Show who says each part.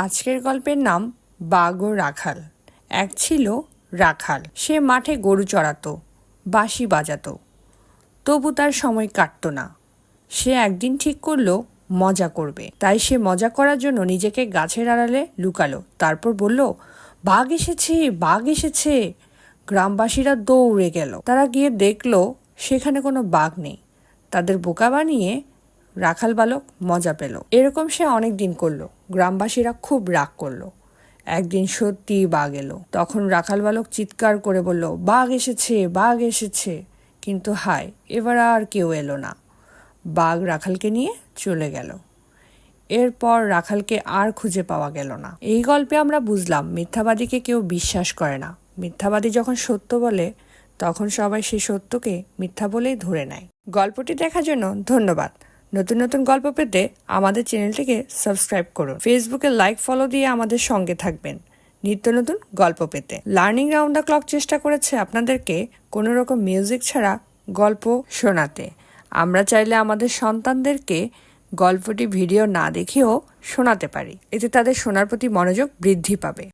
Speaker 1: আজকের গল্পের নাম বাঘ ও রাখাল। এক ছিল রাখাল। সে মাঠে গরু চড়াতো, বাঁশি বাজাতো। তবু তার সময় কাটতো না। সে একদিন ঠিক করল, মজা করবে। তাই সে মজা করার জন্য নিজেকে গাছের আড়ালে লুকালো। তারপর বলল, বাঘ এসেছে বাঘ এসেছে। গ্রামবাসীরা দৌড়ে গেল। তারা গিয়ে দেখল, সেখানে কোনো বাঘ নেই। তাদের বোকা বানিয়ে রাখাল বালক মজা পেল। এরকম সে অনেক দিন করল। গ্রামবাসীরা খুব রাগ করল। একদিন সত্যি বাঘ এলো। তখন রাখাল বালক চিৎকার করে বলল, বাঘ এসেছে বাঘ এসেছে। কিন্তু হায়, এবার আর কেউ এলো না। বাঘ রাখালকে নিয়ে চলে গেল। এরপর রাখালকে আর খুঁজে পাওয়া গেল না। এই গল্পে আমরা বুঝলাম, মিথ্যাবাদীকে কেউ বিশ্বাস করে না। মিথ্যাবাদী যখন সত্য বলে, তখন সবাই সেই সত্যকে মিথ্যা বলেই ধরে নেয়। গল্পটি দেখার জন্য ধন্যবাদ। নতুন নতুন গল্প পেতে আমাদের চ্যানেলটিকে সাবস্ক্রাইব করুন। ফেসবুকে লাইক ফলো দিয়ে আমাদের সঙ্গে থাকবেন। নিত্য নতুন গল্প পেতে। লার্নিং রাউন্ড দ্য ক্লক চেষ্টা করেছে আপনাদেরকে কোনো রকম মিউজিক ছাড়া গল্প শোনাতে। আমরা চাইলে আমাদের সন্তানদেরকে গল্পটি ভিডিও না দেখেও শোনাতে পারি। এতে তাদের শোনার প্রতি মনোযোগ বৃদ্ধি পাবে।